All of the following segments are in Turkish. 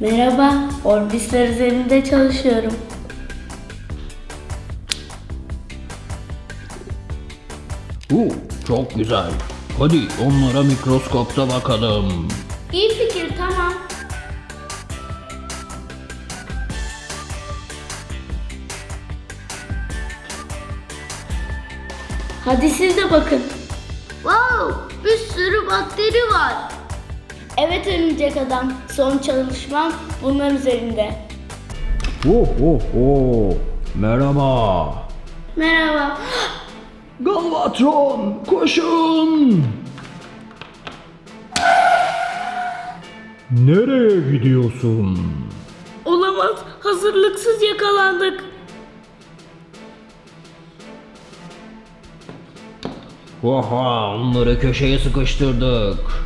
Merhaba, Orbisler üzerinde çalışıyorum. Uu, çok güzel. Hadi onlara mikroskopta bakalım. İyi fikir, tamam. Hadi siz de bakın. Wow, bir sürü bakteri var. Evet örümcek adam, son çalışmam bunlar üzerinde. Oh oh oh. Merhaba. Merhaba. Galvatron koşun. Nereye gidiyorsun? Olamaz, hazırlıksız yakalandık. Oha onları köşeye sıkıştırdık.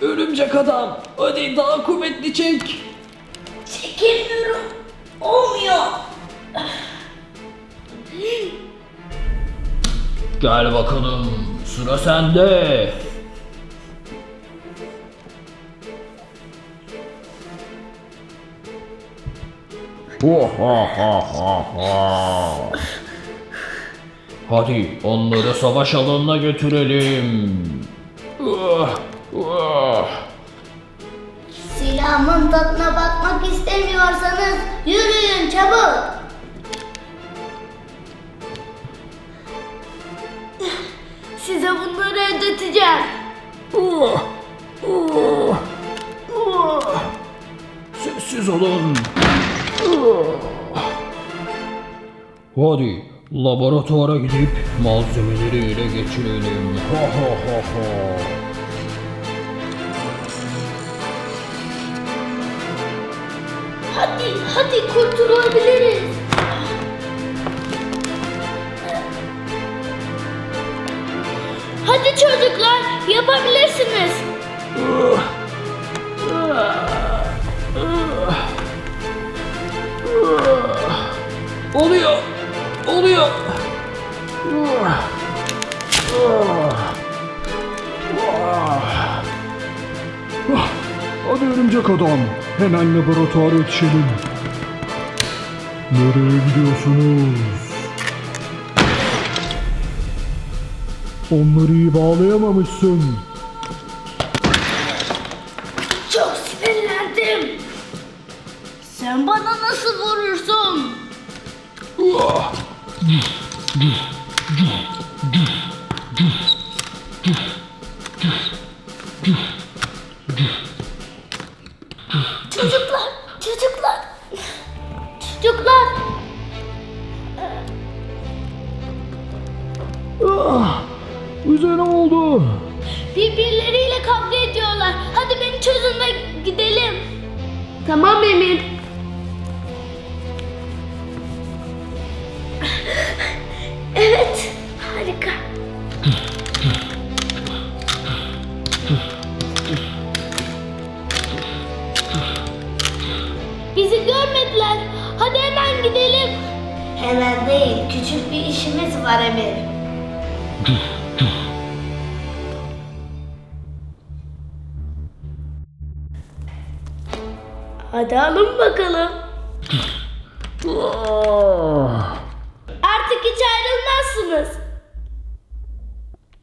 Örümcek adam hadi daha kuvvetli çek. Çekemiyorum. Olmuyor. Gel bakalım sıra sende. Hadi onları savaş alanına götürelim. Ah. Silahımın tadına bakmak istemiyorsanız yürüyün çabuk. Size bunları ödeteceğim. Ah, ah, ah. Sessiz olun. Ah. Hadi laboratuvara gidip malzemeleri ele geçirelim. Ha ha ha ha. Hadi, hadi kurtulabiliriz. Hadi çocuklar, yapabilirsiniz. Oluyor. Oluyor. Hadi örümcek adam. Hemen laboratuvara yetişelim. Nereye gidiyorsunuz? Onları iyi bağlayamamışsın. Çok sinirlendim. Sen bana nasıl vurursun? Çocuklar, çocuklar. Çocuklar. Bize ne oldu? Birbirleriyle kavga ediyorlar. Hadi beni çözün ve gidelim. Tamam Emir. Görmediler. Hadi hemen gidelim. Hemen değil, küçük bir işimiz var Emir. Hadi alın bakalım.